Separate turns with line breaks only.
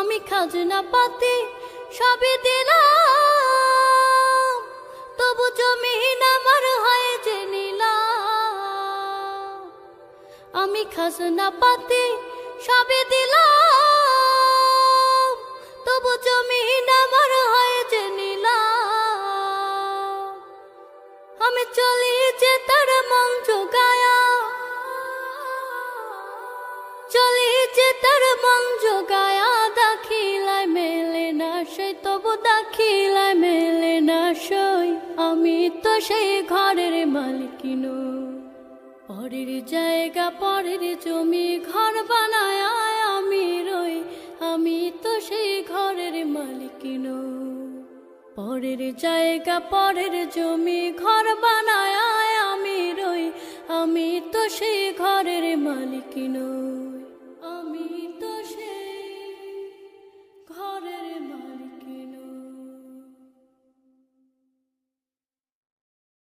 আমি খাজনা পাতি সবই দিলাম। তবু জমিন আমার হয় যে নিলাম। আমি খাজনা পাতি সবে দিলাম। তবু জমিন আমার হয় যে নিলাম। আমি চলি তো সেই ঘরের মালিক নই পরের জায়গা, পরের জমি, ঘর বানায় আমি রই, আমি তো সেই ঘরের মালিক নই পরের জায়গা, পরের জমি, ঘর বানায় আমি রই, আমি তো সেই ঘরের মালিক নই